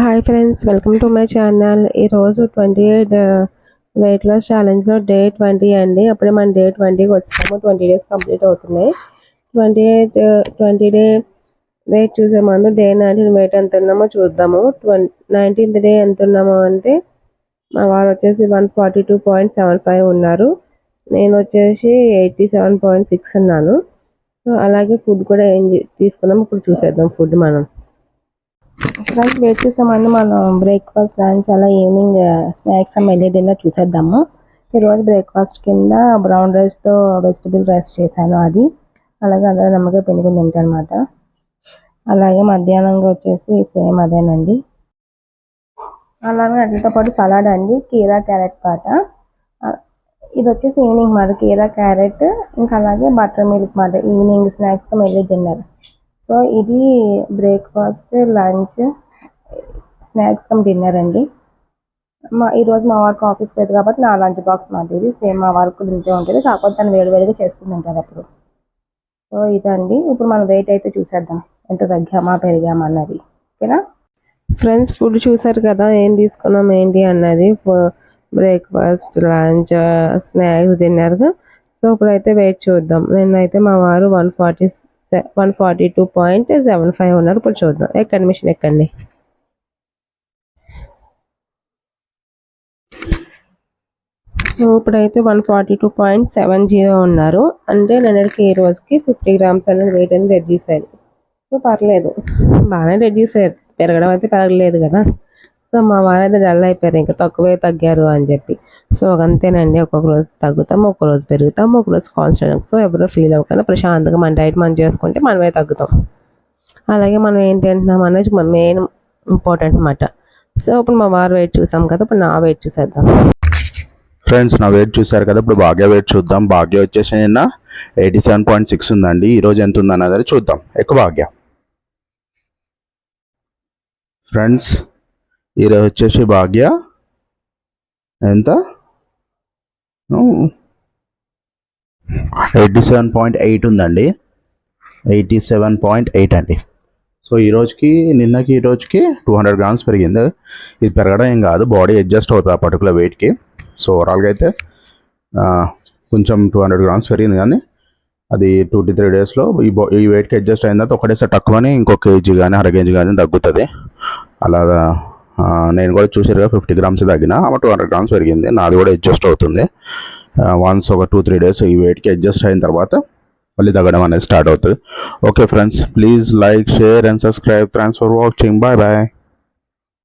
Hi friends welcome to my channel ఈరోజు twenty eight weight loss ఛాలెంజ్లో day twenty అండి. అప్పుడే మన డే ట్వంటీకి వచ్చాము ట్వంటీ డేస్ కంప్లీట్ అవుతున్నాయి. Twenty eight twenty day weight చూసే ముందు డే నైన్టీన్ వెయిట్ ఎంత ఉన్నామో చూద్దాము. ట్వంటీ నైన్టీన్త్ డే ఎంత ఉన్నామో అంటే మా వారు వచ్చేసి one forty two point seven five ఉన్నారు. నేను వచ్చేసి ఎయిటీ సెవెన్ పాయింట్ సిక్స్ ఉన్నాను. సో అలాగే ఫుడ్ కూడా ఏం తీసుకున్నాము. ఇప్పుడు చూసేద్దాం ఫుడ్ మనం. ఫ్రెండ్స్ వెయిట్ చేసే ముందు మనం బ్రేక్ఫాస్ట్ లంచ్ అలా ఈవినింగ్ స్నాక్స్ అమ్మ వెళ్ళే డిన్నర్ చూసేద్దాము. ఈరోజు బ్రేక్ఫాస్ట్ కింద బ్రౌన్ రైస్తో వెజిటబుల్ రైస్ చేశాను అది. అలాగే అందరూ నమ్మకాయ పెనుగుని తింటానమాట అలాగే మధ్యాహ్నంగా వచ్చేసి సేమ్ అదేనండి. అలాగే వాటితో పాటు సలాడ్ అండి కీరా క్యారెట్ పాట ఇది వచ్చేసి ఈవినింగ్ మాట కీరా క్యారెట్ ఇంకా అలాగే బటర్ మిల్క్ మాట ఈవినింగ్ స్నాక్స్తో వెళ్ళి తిన్నారు సో ఇది breakfast lunch snacks cum dinner అండి. మా ఈరోజు మా వారికి ఆఫీస్ లేదు కాబట్టి నా లంచ్ బాక్స్ మాట్లాడి సేమ్ మా వారికి కూడా ఇంతే ఉంటుంది. కాకపోతే తను వేడివేడిగా చేసుకుని ఉంటారు అప్పుడు. సో ఇదండి. ఇప్పుడు మనం వెయిట్ అయితే చూసేద్దాం. ఎంత తగ్గామా పెరిగామా అన్నది. ఓకేనా? ఫ్రెండ్స్ ఫుడ్ చూసారు కదా ఏం తీసుకున్నాం ఏంటి అన్నది. Breakfast lunch snacks dinner so ఇప్పుడైతే వెయిట్ చూద్దాం. నిన్నైతే మా వారు one forty one forty two point seven five ఉన్నారు. ఇప్పుడు చూద్దాం. ఎక్కండి మిషన్ ఎక్కండి సో ఇప్పుడైతే one forty two point seven zero ఉన్నారు. అంటే నిన్నటికి ఈ రోజుకి ఫిఫ్టీ గ్రామ్స్ అనేది వెయిట్ అనేది రెడ్యూస్ అయ్యారు సో పర్లేదు. బాగానే రెడ్యూస్ అయ్యారు. పెరగడం అయితే పెరగలేదు కదా. సో మా వారు అయితే డల్ అయిపోయారు. ఇంకా తక్కువే తగ్గారు అని చెప్పి. సో అంతేనండి. ఒక్కొక్క రోజు తగ్గుతాం ఒక్కొక్క రోజు పెరుగుతాం ఒక రోజు కాన్స్టెంట్ సో ఎవరో ఫీల్ అవ్వకుండా ప్రశాంతంగా మన డైట్ మనం చేసుకుంటే మనమే తగ్గుతాం. అలాగే మనం ఏం తింటున్నాం అనేది మెయిన్ ఇంపార్టెంట్ అన్నమాట సో ఇప్పుడు మా వారు వెయిట్ చూసాం కదా. ఇప్పుడు నా వెయిట్ చూసేద్దాం. ఫ్రెండ్స్ నా వెయిట్ చూసారు కదా ఇప్పుడు భాగ్య వెయిట్ చూద్దాం. భాగ్య వచ్చేసి నిన్న ఎయిటీ సెవెన్ పాయింట్ సిక్స్ ఉందండి. ఈరోజు ఎంత ఉందన్నది చూద్దాం. ఎక్కువ భాగ్య. ఫ్రెండ్స్ ఈరోజు వచ్చేసి భాగ్య ఎంత? ఎయిటీ సెవెన్ పాయింట్ ఎయిట్ ఉందండి. ఎయిటీ సెవెన్ పాయింట్ ఎయిట్ అండి. సో ఈ రోజుకి నిన్నకి ఈ రోజుకి టూ హండ్రెడ్ గ్రామ్స్ పెరిగింది. ఇది పెరగడం ఏం కాదు. బాడీ అడ్జస్ట్ అవుతుంది ఆ పర్టికులర్ వెయిట్కి. సో ఓవరాల్గా అయితే కొంచెం టూ హండ్రెడ్ గ్రామ్స్ పెరిగింది కానీ అది టూ టు త్రీ డేస్లో ఈ బో ఈ వెయిట్కి అడ్జస్ట్ అయిన తర్వాత ఒకటేసారి తక్కువని ఇంకో కేజీ కానీ అర కేజీ కానీ తగ్గుతుంది. అలాగా నేను కూడా చూసారుగా ఫిఫ్టీ గ్రామ్స్ తగ్గిన ఆమె టూ హండ్రెడ్ గ్రామ్స్ పెరిగింది. నాది కూడా అడ్జస్ట్ అవుతుంది. వన్స్ ఒక టూ త్రీ డేస్ ఈ వెయిట్కి అడ్జస్ట్ అయిన తర్వాత మళ్ళీ తగ్గడం అనేది స్టార్ట్ అవుతుంది. Okay friends please like share and subscribe. Thanks for watching. Bye bye.